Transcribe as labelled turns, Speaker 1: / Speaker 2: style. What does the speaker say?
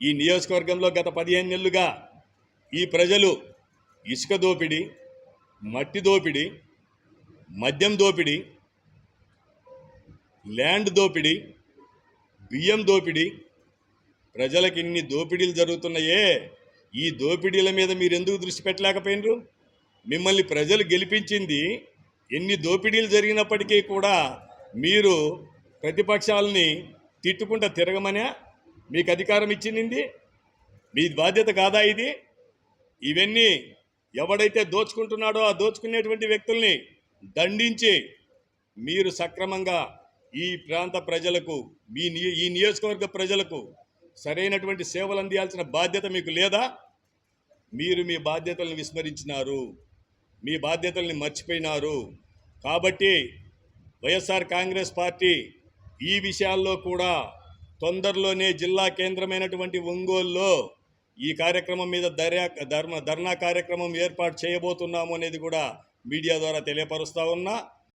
Speaker 1: ఈ నియోజకవర్గంలో గత పదిహేను నెలలుగా ఈ ప్రజలు ఇసుక దోపిడీ మట్టి దోపిడీ మద్యం దోపిడీ ల్యాండ్ దోపిడీ బియ్యం దోపిడీ ప్రజలకు ఇన్ని దోపిడీలు జరుగుతున్నాయే. ఈ దోపిడీల మీద మీరు ఎందుకు దృష్టి పెట్టలేకపోయినరు? మిమ్మల్ని ప్రజలు గెలిపించింది ఎన్ని దోపిడీలు జరిగినప్పటికీ కూడా మీరు ప్రతిపక్షాలని తిట్టుకుంటా తిరగమనే? మీకు అధికారం ఇచ్చింది. మీ బాధ్యత కాదా ఇది? ఇవన్నీ ఎవడైతే దోచుకుంటున్నాడో ఆ దోచుకునేటువంటి వ్యక్తుల్ని దండించి మీరు సక్రమంగా ఈ ప్రాంత ప్రజలకు మీ ఈ నియోజకవర్గ ప్రజలకు సరైనటువంటి సేవలు అందియాల్సిన బాధ్యత మీకు లేదా? మీరు మీ బాధ్యతలను విస్మరించినారు. మీ బాధ్యతల్ని మర్చిపోయినారు. కాబట్టి వైఎస్ఆర్ కాంగ్రెస్ పార్టీ ఈ విషయాల్లో కూడా తొందరలోనే జిల్లా కేంద్రమైనటువంటి ఒంగోలులో ఈ కార్యక్రమం మీద దర్యా ధర్మ ధర్నా కార్యక్రమం ఏర్పాటు చేయబోతున్నాము అనేది కూడా మీడియా ద్వారా తెలియపరుస్తా ఉన్నా.